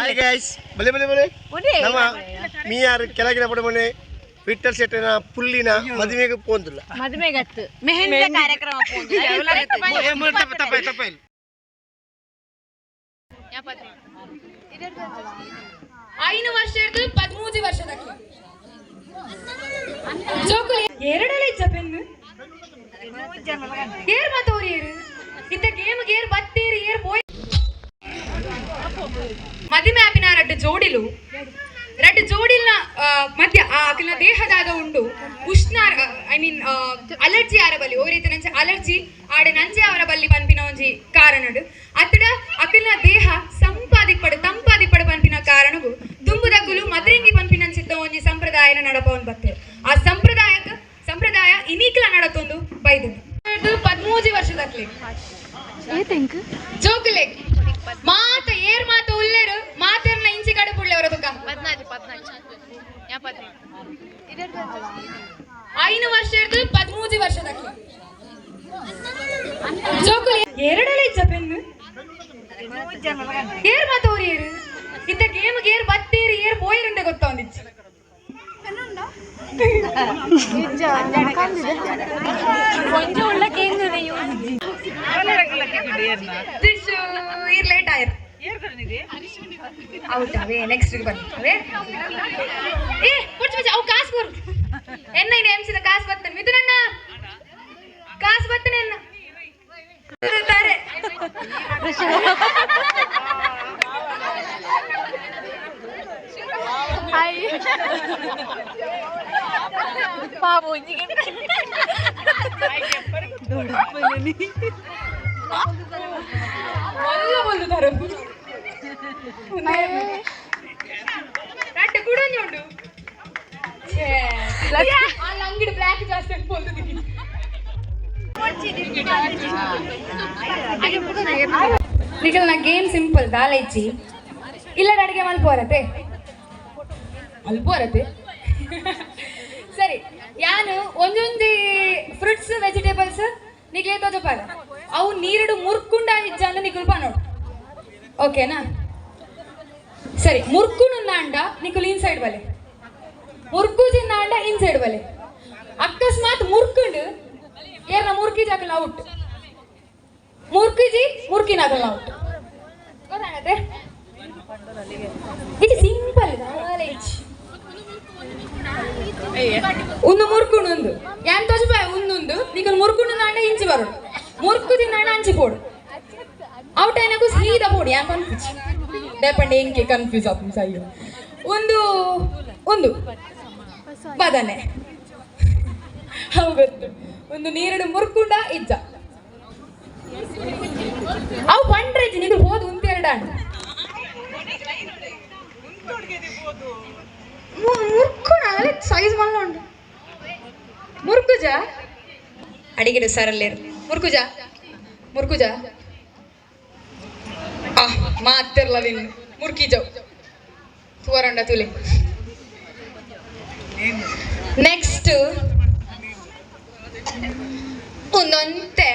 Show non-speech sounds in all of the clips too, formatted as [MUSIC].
Hi guys ಬಲೆ ಬಲೆ ಬಲೆ ನಮ್ಮ ಮೀಯಾರು ಕೆಳಗಿನ ಪಡ ಮನೆ ವಿಠಲ್ ಶೆಟ್ಟಿನ ಪುಲ್ಲಿನ ಮದುವೆಗೆ ಪೋಂದಿಲ್ಲ. ಮದುವೆಗತ್ತು. ಮೆಹಂದಿ ಕಾರ್ಯಕ್ರಮ ಐನು ವರ್ಷ ಹಿಡಿದು ಪದ್ಮೂಜಿ ವರ್ಷದ ಎರಡಲ್ಲ ಇಚ್ಚ ಪೆನ್ನು ಏರ್ ಮಾತವ್ರಿ ಏರು ಇತ್ತ ಗೇಮ್ ಗೇರ್ ಬತ್ತೀರಿ ಮದಿಮೆ ಆಪಿನ ರಡ್ಡು ಜೋಡಿಲು ರಡ್ಡು ಜೋಡಿಲ್ನ ಆ, ಮಧ್ಯ ಆ ಅಕಲ್ನ ದೇಹದಾಗ ಉಂಡು ಉಷ್ಣ ಐ ಮೀನ್ ಅಲರ್ಜಿ ಆರ ಬಲ್ಲಿ ಓ ರೀತಿ ನಂಚೆ ಅಲರ್ಜಿ ಆಡೆ ನಂಜೆ ಅವರ ಬಲ್ಲಿ ಪನ್ಪಿನ ಒಂಜಿ ಕಾರಣಡು ಅತ್ತಡ ಅಕಲ್ನ ದೇಹ ಸಂಪಾದಿಪಡು ತಂಪಾದಿಪಡು ಪನ್ಪಿನ ಕಾರಣಗು ದುಂಬುದಕ್ಕುಲು ಮದ್ರಿಂಗಿ ಪನ್ಪಿನಂಚಿದ್ದ ಒಂಜಿ ಸಂಪ್ರದಾಯನ ನಡಪವನ್ ಬತ್ತೆ ಆ ಸಂಪ್ರದಾಯಕ ಸಂಪ್ರದಾಯ ಇನೀಕ್ಲ ನಡತೊಂದು ಬೈದು ಪದ್ಮೂಜಿ ವರ್ಷದಕ್ಲೆ ಜೋಕುಲೆ ಮಾತ ಐನು ವರ್ಷ ಹಿಡಿದು ಪದ್ಮೂಜಿ ವರ್ಷದಕ್ಕೆ ಜೋಕುಲಿ ಎರಡಲ್ಲ ಇಚ್ಚ ಪೆನ್ನು ಏರ್ ಮಾತವ್ರಿ ಏರು ಇತ್ತ ಗೇಮ್ ಗೇರ್ ಬತ್ತೀರಿ ಏರ್ ಪೋಯಿರುಂಡೆ ಗೊತ್ತಾ ಒಂದಿಚ್ಚು ದಿಶು ಇರ್ ಲೇಟ್ ಆಯ್ರು ಔಟ್ ಅವೇ ನೆಕ್ಸ್ಟ್ ಬರ್ತವೆ ಏ ಕುಡ್ಚು ಮುಚ್ಚ ಅವು ಕಾಸು ಬರು. ಎನ್ನ ಇನ್ನು ಎಮ್ಸಿದ ಕಾಸು ಬರ್ತಾನೆ. ಮಿಥುನಣ್ಣ ಕಾಸು ಬರ್ತಾನೆ ಎನ್ನ. ತಾರೆ ಒಲ್ಲ ಒಂದು ತರ ರಟ್ಟ ಕೂಡ ಉಂಟು ಅಲ್ಲಿ ಅಂಗಡಿ ಬ್ಲ್ಯಾಕ್ ಜಾಸ್ತಿ ಅನ್ಬೋದು ಈಗ ನಾ ಗೇಮ್ ಸಿಂಪಲ್ ದಾಲೈಚಿ ಇಲ್ಲ ಅಡಿಗೆ ಮಲ್ಪೋರತೆ ಅಲ್ಪೋರತೆ ಸರಿ ಯಾನು ಒಂದೊಂದು ಫ್ರೂಟ್ಸ್ ವೆಜಿಟೇಬಲ್ಸ್ ನಿಗ್ಲೇ ತೋಜಪಾರ ಅವು ನೀರುಡು ಮುರ್ಕುಂಡ ಇಜ್ಜ ಅಂದ್ರೆ ನಿಗುಲ್ ನೋಡು ಓಕೆನಾ ಸರಿ ಮುರ್ಕುನು ಅಂಡ ನಿಕುಲ್ ಇನ್ಸೈಡ್ ಬಲೆ. ಮುರ್ಕುಜಿನ ಅಂಡ ಇನ್ಸೈಡ್ ಬಲೆ. ಅಕಸ್ಮಾತ್ ಮುರ್ಕುಂಡು ಏರ್ನ ಮುರ್ಕಿ ಜಾಕಲ್ ಔಟ್. ಮುರ್ಕಿಜಿ ಮುರ್ಕಿನಾಗಲ್ಲ ಔಟ್. ಗೊತ್ತಾಗತ್ತೆ? ಇದು ಸಿಂಪಲ್ ನಾಲೆಜ್ ಒಂದು ಮುರ್ಕುಂಡು ಏನ್ ತೋಜಪಾಯ ಒಂದೊಂದು ನಿಕಲ್ ಮುರ್ಕುಂಡು ನಾಂಡ ಇಂಚಿ ಬರೋಡು ಮುರ್ಕು ತಿನ್ನಾಂಡ ಅಂಚಿ ಪೋಡು ಅವು ಏನಕ್ಕೂ ಸೀದಾ ಬೋಡಿ ಯಾಕೆ ಕನ್ಫ್ಯೂಸ್ ಡೇಪಂಡ್ ಕನ್ಫ್ಯೂಸ್ ಆತು ಅಯ್ಯೋ ಒಂದು ಒಂದು ಬದನೆ ಹೌದು ಒಂದು ನೀರಡು ಮುರ್ಕುಂಡ ಇಜ್ಜ ಅವು ಪಂಡ್ರೆ ನೀನು ಹೋದು ಒಂದು ಎರಡು ಅಣ್ಣ ಮುರ್ಕುಣ ಸೈಜ್ ಮಲ್ಲ ಮುರ್ಕುಜ ಅಡಿಗೆ ಸರಲ್ಲಿ ಮುರ್ಕುಜ ಮುರ್ಕುಜ ಆ ಮಾತಿರ್ಲ ಮುರ್ಕಿ ಮುರ್ಕಿಜವ್ ತೂವರಂಡ ತುಲಿ. ನೆಕ್ಸ್ಟ್ ಒಂದೊಂತೆ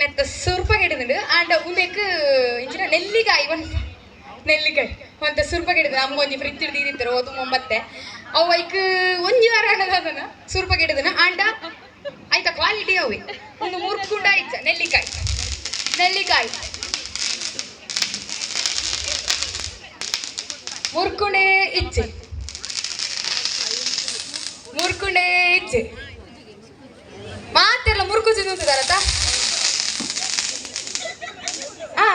ನೆತ್ತ ಸುರ್ಪ ಗಿಡದುಂಡು ಆಂಡ ಉಂದೆಕ್ ಇಂಚಿನ ನೆಲ್ಲಿಕಾಯಿ ಒಂದು ನೆಲ್ಲಿಕಾಯಿ ಒಂತ ಸುರ್ಪ ಗಿಡದ ಅಮ್ಮ ಒಂಜಿ ಫ್ರಿಜ್ ಹಿಡಿದಿರ್ತಾರೆ ಓದು ಮೊಂಬತ್ತೆ ಅವು ಒಂಜಿ ವಾರ ಹಣದನ ಸುರ್ಪ ಗಿಡದನ ಆಂಡ ಆಯ್ತಾ ಕ್ವಾಲಿಟಿ ಅವೆ. ಒಂದು ಮುರ್ಕುಂಡ ಇಚ್ಚ ನೆಲ್ಲಿಕಾಯಿ. ನೆಲ್ಲಿಕಾಯಿ. ಮುರ್ಕುಂಡೆ ಇಚ್ಛೆ ಮುರ್ಕುಣೆ ಇಚ್ಛೆ ಮಾತೆಲ್ಲ ಮುರ್ಕು ತಿನ್ನುತ್ತಾರತ್ತ ಆ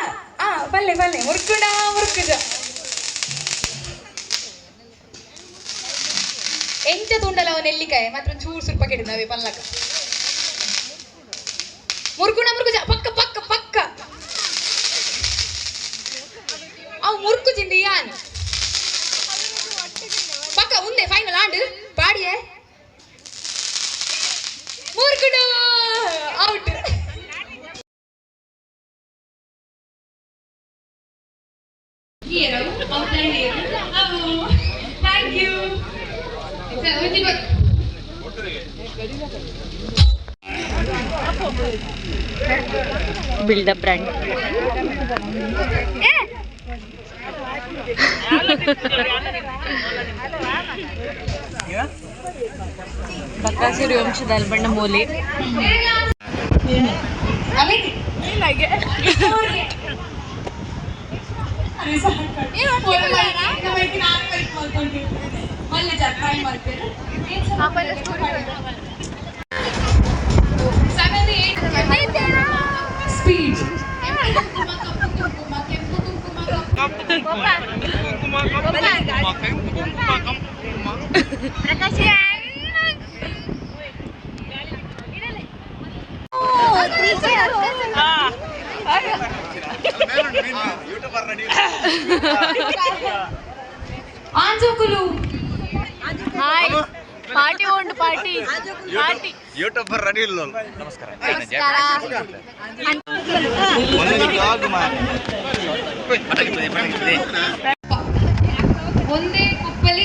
ಆ ಬಲ್ಲೆ ಬಲ್ಲೆ ಮುರ್ಕುಂಡ ಮುರ್ಕುಜ. ಎಂಚ ತುಂಡಲ ಅವ ನೆಲ್ಲಿಕಾಯಿ ಮಾತ್ರ ಚೂರು ಸ್ವಲ್ಪ ಕೆಡಿದವೆ ಪಲ್ಲಕ. ಮುರ್ಕುಂಡ build up brand. Eh! बकासी रोम से मोले नहीं लगे ये [LAUGHS] స్పీడ్ ఆంజోకులు ಹಾಯ್ ಪಾರ್ಟಿ ಉಂಟು ಪಾರ್ಟಿ ಪಾರ್ಟಿ ಯೂಟ್ಯೂಬರ್ ರೆಡಿ ಇಲ್ಲ ನಮಸ್ಕಾರ ಒಂದೇ ಕುಪ್ಪಲ್ಲಿ